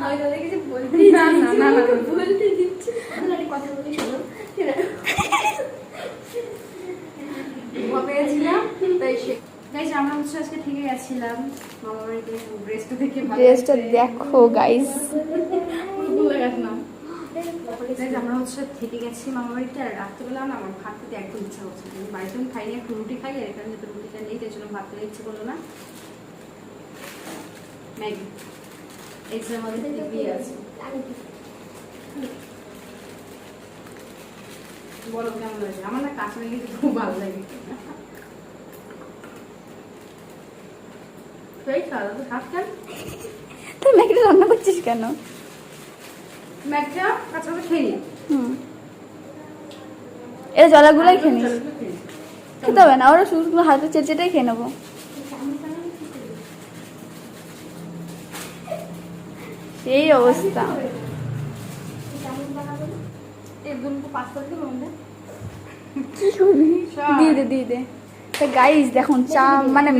আমি তাদের কিছু বলতে না, না, না, না। বলতে দিচ্ছি। কথা বলি শোনো। পেয়েছিলাম তাই সে গাইস আমরা হচ্ছে আজকে থেকে গেছিলাম। মামা বাড়িতে ড্রেসটা দেখে ড্রেসটা দেখো গাইস ভুলে গেছিলাম আমরা হচ্ছে থেকে গেছি মামা বাড়িতে আর না আমার ভাত খেতে একদম ইচ্ছা বাড়িতে আমি একটু রুটি খাই আর এখানে তো রুটিটা নেই, তাই জন্য ভাত খেতে ইচ্ছে করল না। ম্যাগি মধ্যে টিভি আছে? বলো কেমন লাগে আমার না খুব ভালো লাগে। তো এই খাওয়া দাওয়া খাস কেন? তুই ম্যাগিটা রান্না করছিস কেন? ম্যাগটা খেয়ে হুম। এটা জলাগুলোই খেয়ে নিস। খেতে হবে না ওরা শুধু শুধু হাতে চেটেটাই খেয়ে নেব। সেই অবস্থা। দিয়ে দে দিয়ে দে। তা গাইস দেখুন চা মানে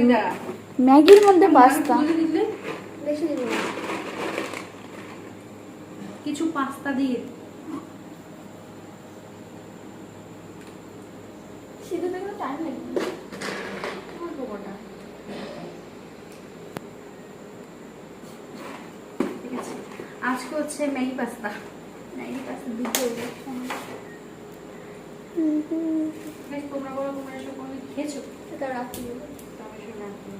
ম্যাগির মধ্যে পাস্তা বেশি। কিছু পাস্তা দিয়ে কোনো অল্প কটা। ঠিক আছে। আজকে হচ্ছে ম্যাগি পাস্তা ম্যাগি পাস্তা দিতে হবে। বেশ তোমরা বলো তোমরা এসব কোনোদিন খেয়েছো সেটা রাত্রি। তবে রাখতে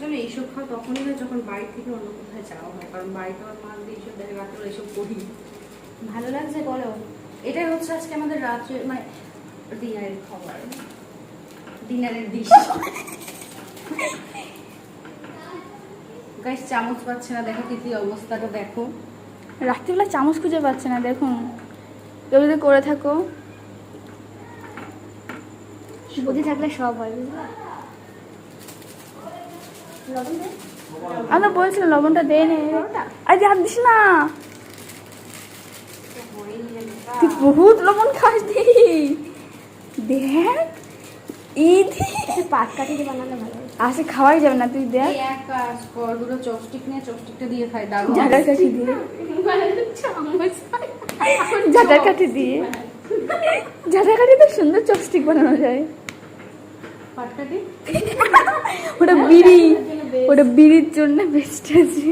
জানো এইসব খাওয়া তখনই হয় যখন বাড়ি থেকে অন্য কোথায় যাওয়া হয় কারণ বাড়িতে আমার মা দিয়ে এইসব দেয় রাত্রে এইসব করি। ভালো লাগছে বলো। এটাই হচ্ছে আজকে আমাদের রাত্রে মানে ডিনারের খাবার। ডিনারের ডিশ গাইস চামচ পাচ্ছে না দেখো তিথি অবস্থাটা দেখো। রাত্রিবেলা চামচ খুঁজে পাচ্ছে না দেখুন কেউ যদি করে থাকো। বুদ্ধি থাকলে সব হয় বুঝলে। আমি তো বলছিলাম লবণটা দে নে। আরে হাত দিস না। তুই বহুত লবণ খাস দি দেখ ইদি বানালে ভালো আসে খাওয়াই যাবে না তুই দেখ। এক কাজ কর দুটো চপস্টিক নিয়ে চপস্টিকটা দিয়ে খাই ঝাঁটার কাঠি দিয়ে। কাঠি দিয়ে। কাঠি তো সুন্দর চপস্টিক বানানো যায়। ওটা বিড়ি। ওটা বিড়ির জন্য বেস্ট আছে।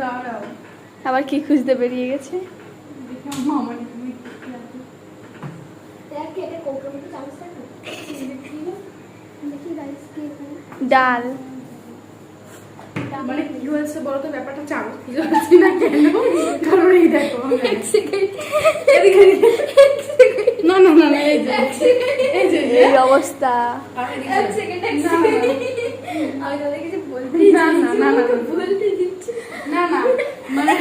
দাঁড়াও। আবার কি খুঁজতে বেরিয়ে গেছে? দেখি দেখ? দেখি? ডাল। মানে কি হয়েছে বলতো? ব্যাপারটা চামচ না কেন? কারণ এই দেখো না না না না, এই এই অবস্থা। না, না, মানে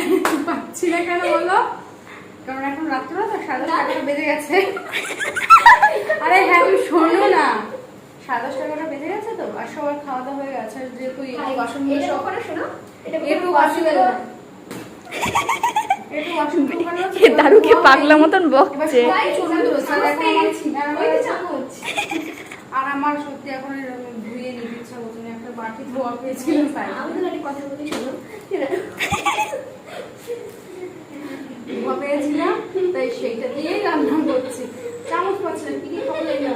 পাচ্ছি না কেন বলো? কারণ এখন রাত্র তো সাড়ে দশটা এগারোটা বেজে গেছে। আরে হ্যাঁ তুমি শোনো না। সাড়ে দশটা এগারোটা বেজে গেছে তো আর সবার খাওয়া দাওয়া হয়ে গেছে। আর যেহেতু শোনো। একটু এ দারুকে পাগলা মতন বকছে সবাই চলে গেলো, তাহলে এখন আমার- ওই তো চামচ। আর আমার সত্যি এখন ধুয়ে নিতে ইচ্ছা করছে না একটা বাটি ধোয়া পেয়েছিলাম তাই আমি তো একটা কথা বলি শোনো। ধোয়া পেয়েছিলাম তাই সেইটা দিয়েই রান্না করছি। চামচ পাচ্ছি না কি দিয়ে খাব না।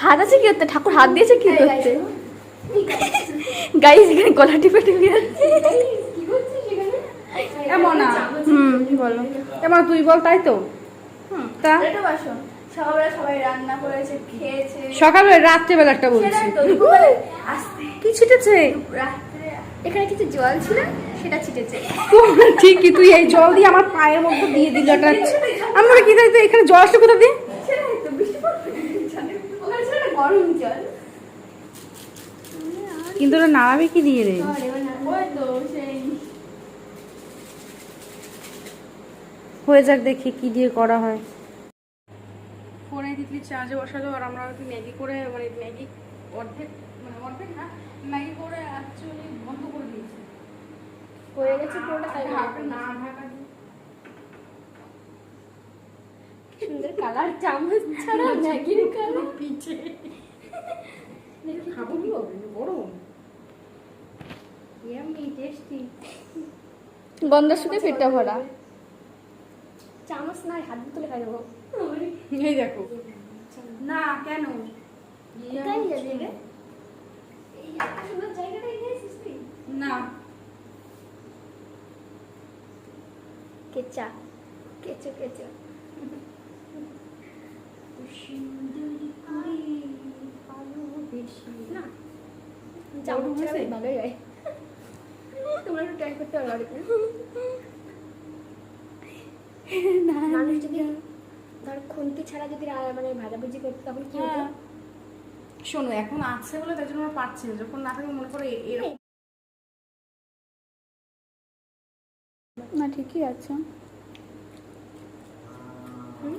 হাত আছে কি করতে ঠাকুর হাত দিয়েছে কি করতে? আছে। গাইস এখানে গলা টিপে টিপে। যাচ্ছে কি? এমন না। হুম বলো। এবার তুই বল তাই তো। তা? এটা বাসন। সকালবেলা সবাই রান্না করেছে খেয়েছে। সকালে রাত্রেবেলাটা বলছি। কি ছিটেছে? এখানে কিছু জল ছিল সেটা ছিটেছে। ঠিকই তুই এই জল দিয়ে আমার পায়ের মধ্যে দিয়ে দিল এটা আমরা কি তাই তো এখানে জল আসছে কোথা দিয়ে? গরম জল। কিন্তু ওটা নাড়াবে কি দিয়ে রে? হয়ে যাক দেখি কি দিয়ে করা হয়। ফোনে তিতলি চার্জে বসালো আর আমরা ম্যাগি করে মানে ম্যাগি অর্ধেক মানে অর্ধেক না ম্যাগি করে অ্যাকচুয়ালি বন্ধ করে দিয়েছি। হয়ে গেছে পুরোটা তাই ঢাকা না ঢাকা সুন্দর কালার চামচ ছাড়া ম্যাগির কালার পিছে। খাব কি হবে গরম। ইয়ামি টেস্টি গন্ধ শুকে পেটটা ভরা। চামচ নয় হাত দিয়ে তুলে খাই দেবো। এই দেখো। না কেন? না? কেচা। কেচো কেচো। না ভালোই হয়। তোমরা একটু ট্রাই করতে পারো যদি ধর খুন্তি ছাড়া যদি মানে ভাজাভুজি করতো তখন কি হতো? হ্যাঁ। শোনো এখন আছে বলে তাই জন্য আমরা পারছি না। যখন না থাকবে মনে করো এরকম না ঠিকই আছে। হুম?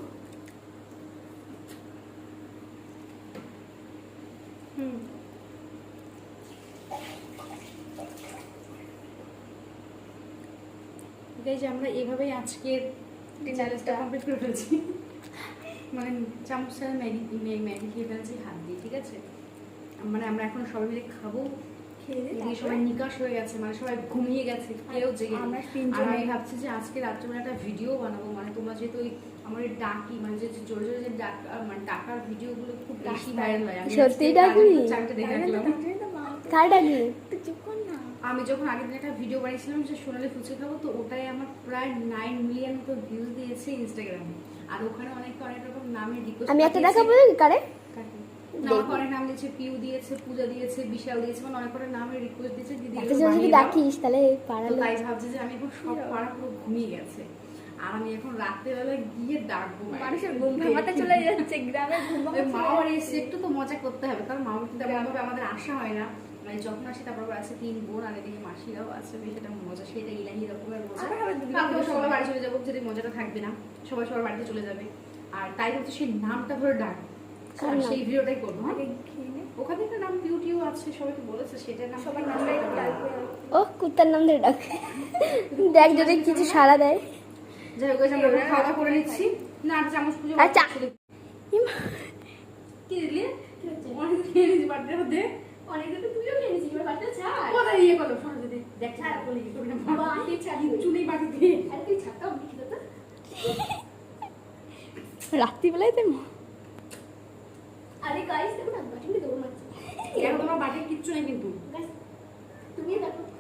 আমরা এভাবেই আজকের চ্যালেঞ্জটা কমপ্লিট করে ফেলছি। মানে চামচ ছাড়া ম্যাগি ম্যাগি খেয়ে ফেলছি হাত দিয়ে ঠিক আছে? মানে আমরা এখন সবাই মিলে খাব। সবাই নিকাশ হয়ে গেছে মানে সবাই ঘুমিয়ে গেছে কেউ জেগে আর আমি ভাবছি যে আজকে রাত্রেবেলা একটা ভিডিও বানাবো মানে তোমরা যেহেতু ওই আমার ডাকি মানে যে জোরে জোরে যে ডাক মানে ডাকার ভিডিওগুলো খুব বেশি ভাইরাল হয়। আজকে ডাকবি? চারটে দেখে রাখলাম কার ডাকি? চুপ কর না। আমি যখন আগের দিন একটা ভিডিও বানিয়েছিলাম যে সোনালি ফুচকা খাব তো ওটাই আমার প্রায় নাইন মিলিয়ন মতো ভিউজ দিয়েছে ইনস্টাগ্রামে আর ওখানে অনেকে অনেক রকম নামে রিকোয়েস্ট আমি একটা দেখাবো কারে? আমাকে অনেক নাম দিয়েছে পিউ দিয়েছে পূজা দিয়েছে বিশাল দিয়েছে মানে অনেক অনেক নামে রিকোয়েস্ট দিয়েছে দিদি যদি ডাকিস তাহলে তাই ভাবছি যে আমি এখন সব পাড়া পুরো ঘুমিয়ে গেছে। আর আমি এখন রাত্রেবেলা গিয়ে ডাকবো। মানুষের ঘুম ভাঙাতে চলে যাচ্ছে গ্রামের ঘুম ওই মা এসে একটু তো মজা করতে হবে কারণ মা বাবা কিন্তু আমাদের আসা হয় না। মানে যখন আসি তারপর আছে তিন বোন আর এদিকে মাসিরাও আছে বেশ একটা মজা সেটা ইলাহি রকমের মজা। কালকে সবাই বাড়ি চলে যাব যদি মজাটা থাকবে না সবাই সবার বাড়িতে চলে যাবে। আর তাই হচ্ছে সেই নামটা ধরে ডাক? সেই ভিডিওটাই করব হ্যাঁ। ওখানে একটা নাম পিউ টিউ আছে সবাইকে বলেছে সেটার নাম সবার নাম নামটা একটু ডাকবে। ও কুত্তার নাম ধরে ডাক। দেখ যদি কিছু সাড়া দেয়। যাই হোক আমরা খাওয়া দাওয়া করে নিচ্ছি। না আর চামচ পুজো চা- কি দিলি? অনেক বার্থডে মধ্যে। অনেকদিন তো তুইও খেয়ে এবার বাড়িতে ছাড়। কোথায় ইয়ে করল শোনো যদি দেখ ছাড় বলে কি করবে না বাড়িতে ছাড়। কিচ্ছু নেই বাড়িতে আরে তুই ছাড়টা অমনি খেতে তো। রাত্রিবেলায় তো আরে guys, দেখো না, বাটিতে দৌড় মারছে। এখন তোমার বাড়িতে কিচ্ছু নেই কিন্তু তুমিও দেখো।